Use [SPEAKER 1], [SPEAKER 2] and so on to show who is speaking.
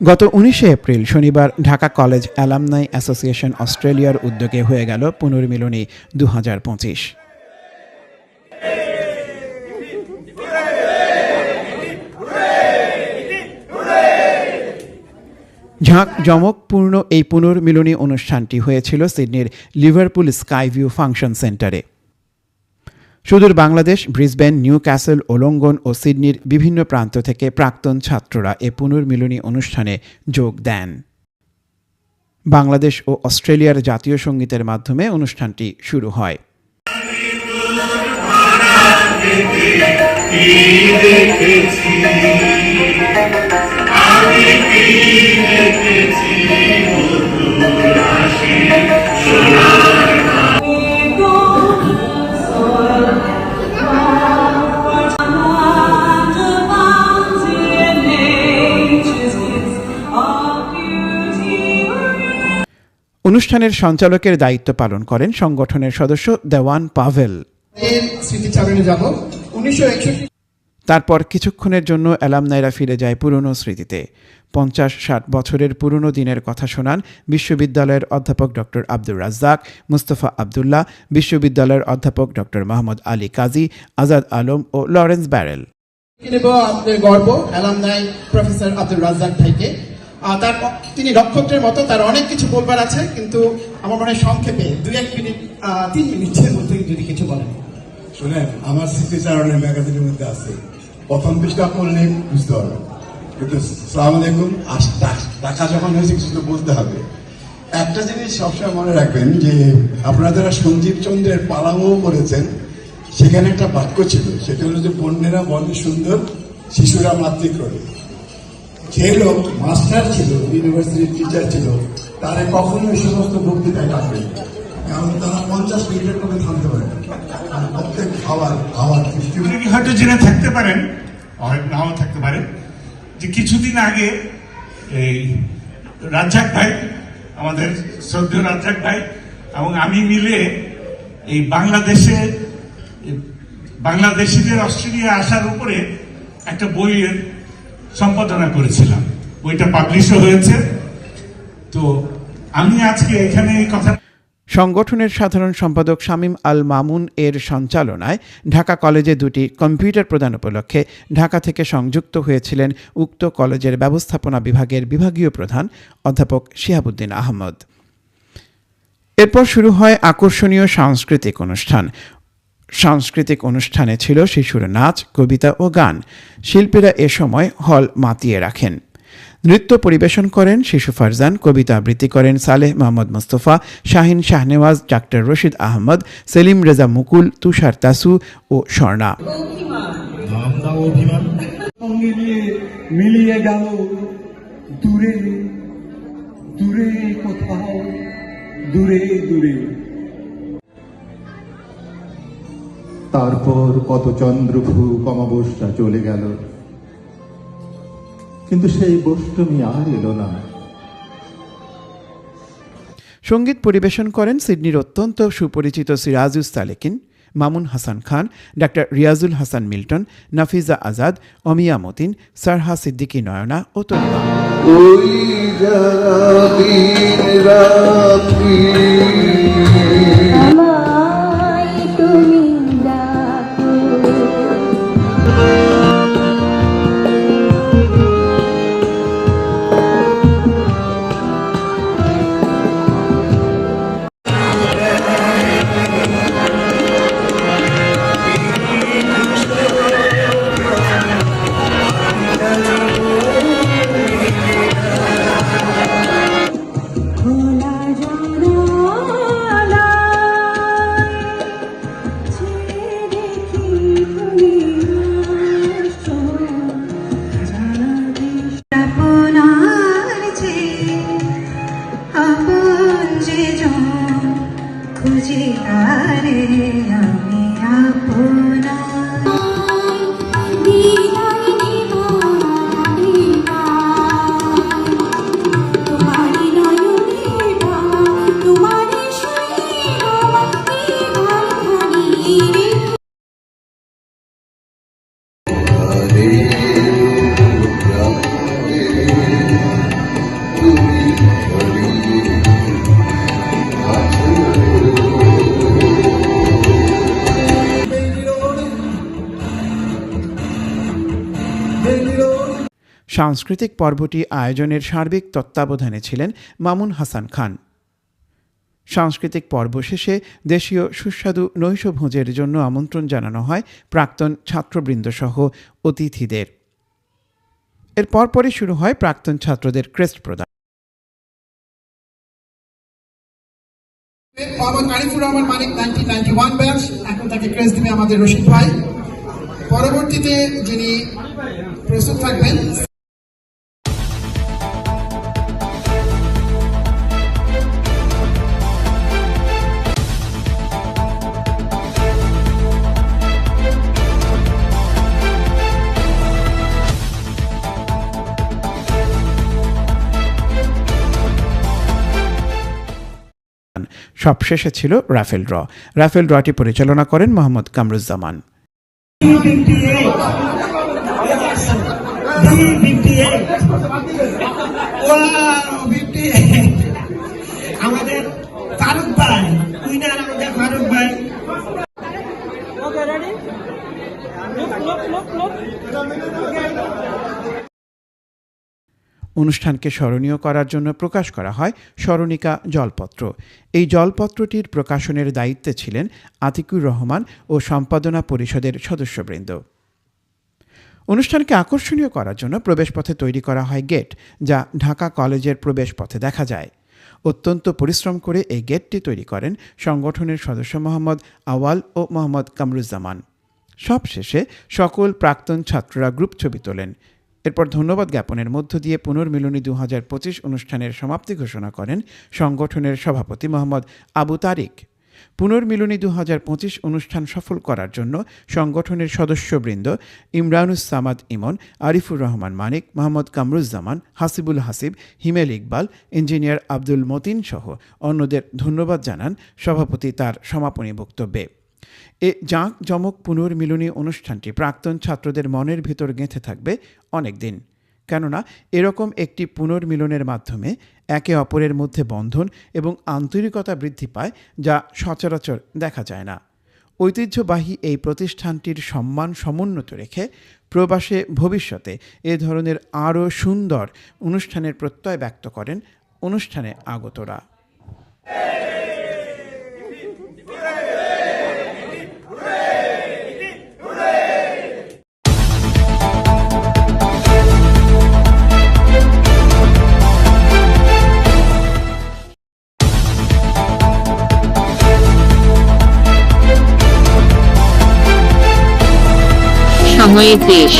[SPEAKER 1] গত উনিশে এপ্রিল শনিবার ঢাকা কলেজ অ্যালামনাই অ্যাসোসিয়েশন অস্ট্রেলিয়ার উদ্যোগে হয়ে গেল পুনর্মিলনী দু হাজার পঁচিশ। ঝাঁক জমকপূর্ণ এই পুনর্মিলনী অনুষ্ঠানটি হয়েছিল সিডনির লিভারপুল স্কাইভিউ ফাংশন সেন্টারে। সুদূর Bangladesh, Brisbane Newcastle Wollongong ও সিডনির বিভিন্ন প্রান্ত থেকে প্রাক্তন ছাত্ররা এ পুনর্মিলনী অনুষ্ঠানে যোগ দেন। বাংলাদেশ ও অস্ট্রেলিয়ার জাতীয় সঙ্গীতের মাধ্যমে অনুষ্ঠানটি শুরু হয়। অনুষ্ঠানের সঞ্চালকের দায়িত্ব পালন করেন সংগঠনের সদস্য দেওয়ান পাভেল।
[SPEAKER 2] যাব।
[SPEAKER 1] তারপর কিছুক্ষণের জন্য অ্যালামনাইরা ফিরে যায় পুরনো স্মৃতিতে। পঞ্চাশ ষাট বছরের পুরনো দিনের কথা শোনান বিশ্ববিদ্যালয়ের অধ্যাপক ডক্টর আব্দুর রাজ্জাক মুস্তফা আবদুল্লাহ বিশ্ববিদ্যালয়ের অধ্যাপক ডক্টর মোহাম্মদ আলী কাজী আজাদ আলম ও লরেন্স ব্যারেল।
[SPEAKER 2] আমাদের গর্ব? অ্যালামনাই প্রফেসর আব্দুল রাজ্জাক ভাইকে। তার তিনি রক্ষকের মতো, তার অনেক কিছু বলবার আছে, কিন্তু আমার মনে হয় সংক্ষেপে দুই এক মিনিট তিন মিনিটের মধ্যে যদি কিছু বলেন।
[SPEAKER 3] শুনেন, আমার স্মৃতিচারণে ম্যাগাজিনের মধ্যে আছে, প্রথম পৃষ্ঠা পড়লে বুঝতে পারবেন কিন্তু সালাম আলাইকুম টাকা যখন হয়েছে, কিছু তো বুঝতে হবে। একটা জিনিস সবসময় মনে রাখবেন যে, আপনারা যারা সঞ্জীব চন্দ্রের পালামও করেছেন, সেখানে একটা বাক্য ছিল, সেটা হলো যে, বন্যেরা বনে সুন্দর, শিশুরা মাতৃক্রমে। যে লোক মাস্টার ছিল ইউনিভার্সিটির টিচার ছিল, তারা কখনো এই সমস্ত বক্তৃতায় ডাকবেন না। কারণ তারা পঞ্চাশ মিনিটের মধ্যে থামতে পারে। আর প্রত্যেক খাবার খাবার
[SPEAKER 4] হয়তো জেনে থাকতে পারেন হয়তো নাও থাকতে পারে, যে কিছুদিন আগে এই রাজ্জাক ভাই, আমাদের শ্রদ্ধেয় রাজ্জাক ভাই এবং আমি মিলে এই বাংলাদেশে বাংলাদেশিদের অস্ট্রেলিয়া আসার উপরে একটা বইয়ের সম্পাদনা করেছিলাম। বইটা পাবলিশও হয়েছে। তো আমি আজকে এখানে এই কথা
[SPEAKER 1] সংগঠনের সাধারণ সম্পাদক শামীম আল মামুন এর সঞ্চালনায় ঢাকা কলেজে দুটি কম্পিউটার প্রদান উপলক্ষে ঢাকা থেকে সংযুক্ত হয়েছিলেন উক্ত কলেজের ব্যবস্থাপনা বিভাগের বিভাগীয় প্রধান অধ্যাপক শিহাবুদ্দিন আহমদ। এরপর শুরু হয় আকর্ষণীয় সাংস্কৃতিক অনুষ্ঠান। সাংস্কৃতিক অনুষ্ঠানে ছিল শিশুর নাচ, কবিতা ও গান। শিল্পীরা এ সময় হল মাতিয়ে রাখেন। নৃত্য পরিবেশন করেন শিশু ফারজান, কবিতা আবৃত্তি করেন সালেহ মোহাম্মদ মোস্তফা, শাহিন শাহনেওয়াজ, ডাক্তার রশিদ আহমদ, সেলিম রেজা মুকুল, তুষার তাসু ও স্বর্ণা।
[SPEAKER 5] মিলিয়ে গেল দূরে। দূরে কোথাও দূরে দূরে।
[SPEAKER 6] তারপর কত চন্দ্রভূ অমাবস্যা চলে গেল। কিন্তু সেই বষ্টমী আর এলো না।
[SPEAKER 1] সংগীত পরিবেশন করেন সিডনির অত্যন্ত সুপরিচিত সিরাজুস সালেকিন মামুন হাসান খান ডাক্তার রিয়াজুল হাসান মিল্টন নাফিজা আজাদ অমিয়া মতিন সারহা সিদ্দিকী নয়না ও তরিমা
[SPEAKER 7] আপন যে জন খুঁজি আরে আমি।
[SPEAKER 1] সাংস্কৃতিক পর্বটি আয়োজনের সার্বিক তত্ত্বাবধানে ছিলেন মামুন হাসান খান। সাংস্কৃতিক পর্ব শেষে দেশীয় সুস্বাদু নৈশভোজের জন্য আমন্ত্রণ জানানো হয় প্রাক্তন ছাত্রবৃন্দসহ অতিথিদের। এর পরপরই শুরু হয় প্রাক্তন ছাত্রদের ক্রেস্ট প্রদান।
[SPEAKER 2] Rahman Manik nineteen ninety one batch, এখন তাকে ক্রেজ দিবে আমাদের রশিদ ভাই। পরবর্তীতে যিনি প্রস্তুত থাকবেন
[SPEAKER 1] সবশেষে ছিল রাফেল ড্র। রাফেল ড্রটি পরিচালনা করেন মোহাম্মদ কামরুজ্জামান। অনুষ্ঠানকে স্মরণীয় করার জন্য প্রকাশ করা হয় স্মরণিকা জলপত্র। এই জলপত্রটির প্রকাশনের দায়িত্বে ছিলেন আতিকুর রহমান ও সম্পাদনা পরিষদের সদস্যবৃন্দ। অনুষ্ঠানকে আকর্ষণীয় করার জন্য প্রবেশপথে তৈরি করা হয় গেট, যা ঢাকা কলেজের প্রবেশপথে দেখা যায়। অত্যন্ত পরিশ্রম করে এই গেটটি তৈরি করেন সংগঠনের সদস্য মোহাম্মদ আওয়াল ও মোহাম্মদ কামরুজ্জামান। সবশেষে সকল প্রাক্তন ছাত্ররা গ্রুপ ছবি তোলেন। এরপর ধন্যবাদ জ্ঞাপনের মধ্য দিয়ে পুনর্মিলনী দু হাজার পঁচিশ অনুষ্ঠানের সমাপ্তি ঘোষণা করেন সংগঠনের সভাপতি মোহাম্মদ আবু তারিক। পুনর্মিলনী দু হাজার পঁচিশ অনুষ্ঠান সফল করার জন্য সংগঠনের সদস্যবৃন্দ ইমরানুস সামাদ ইমন, আরিফুর রহমান মানিক, মোহাম্মদ কামরুজ্জামান, হাসিবুল হাসিব, হিমেল ইকবাল, ইঞ্জিনিয়ার আব্দুল মতিন সহ অন্যদের ধন্যবাদ জানান সভাপতি তার সমাপনী বক্তব্যে। এ জাঁক জমক পুনর্মিলনী অনুষ্ঠানটি প্রাক্তন ছাত্রদের মনের ভিতর গেঁথে থাকবে অনেক দিন। কেননা, এরকম একটি পুনর্মিলনের মাধ্যমে একে অপরের মধ্যে বন্ধন এবং আন্তরিকতা বৃদ্ধি পায় যা সচরাচর দেখা যায় না। ঐতিহ্যবাহী এই প্রতিষ্ঠানটির সম্মান সমুন্নত রেখে প্রবাসে ভবিষ্যতে এ ধরনের আরও সুন্দর অনুষ্ঠানের প্রত্যয় ব্যক্ত করেন অনুষ্ঠানে আগতরা।
[SPEAKER 8] সময়ের দেশ